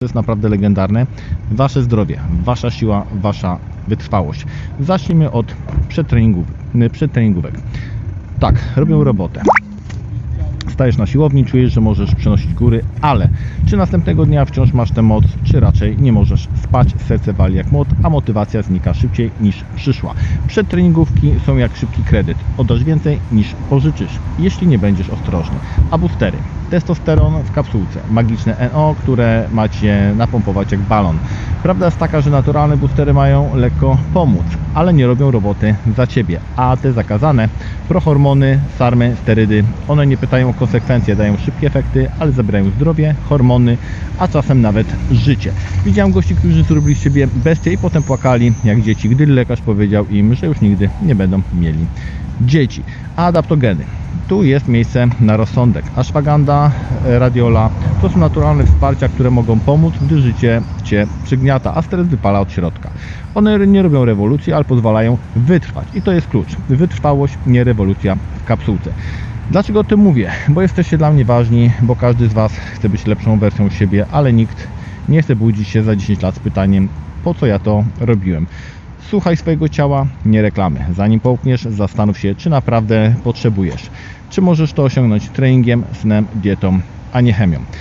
To jest naprawdę legendarne. Wasze zdrowie, wasza siła, wasza wytrwałość. Zacznijmy od przedtreningów, przedtreningówek. Tak, robią robotę. Stajesz na siłowni, czujesz, że możesz przenosić góry, ale czy następnego dnia wciąż masz tę moc, czy raczej nie możesz spać, serce wali jak młot, a motywacja znika szybciej niż przyszła. Przedtreningówki są jak szybki kredyt. Oddasz więcej niż pożyczysz, jeśli nie będziesz ostrożny. A boostery. Testosteron w kapsułce, magiczne NO, które macie napompować jak balon. Prawda jest taka, że naturalne boostery mają lekko pomóc, ale nie robią roboty za Ciebie. A te zakazane, prohormony, sarmy, sterydy, one nie pytają o konsekwencje, dają szybkie efekty, ale zabierają zdrowie, hormony, a czasem nawet życie. Widziałem gości, którzy zrobili z siebie bestie i potem płakali jak dzieci, gdy lekarz powiedział im, że już nigdy nie będą mieli dzieci. Adaptogeny. Tu jest miejsce na rozsądek. Ashwagandha, e, radiola to są naturalne wsparcia, które mogą pomóc, gdy życie Cię przygniata, a stres wypala od środka. One nie robią rewolucji, ale pozwalają wytrwać. I to jest klucz. Wytrwałość, nie rewolucja w kapsułce. Dlaczego o tym mówię? Bo jesteście dla mnie ważni, bo każdy z Was chce być lepszą wersją siebie, ale nikt nie chce budzić się za 10 lat z pytaniem, po co ja to robiłem. Słuchaj swojego ciała, nie reklamy. Zanim połkniesz, zastanów się, czy naprawdę potrzebujesz. Czy możesz to osiągnąć treningiem, snem, dietą, a nie chemią.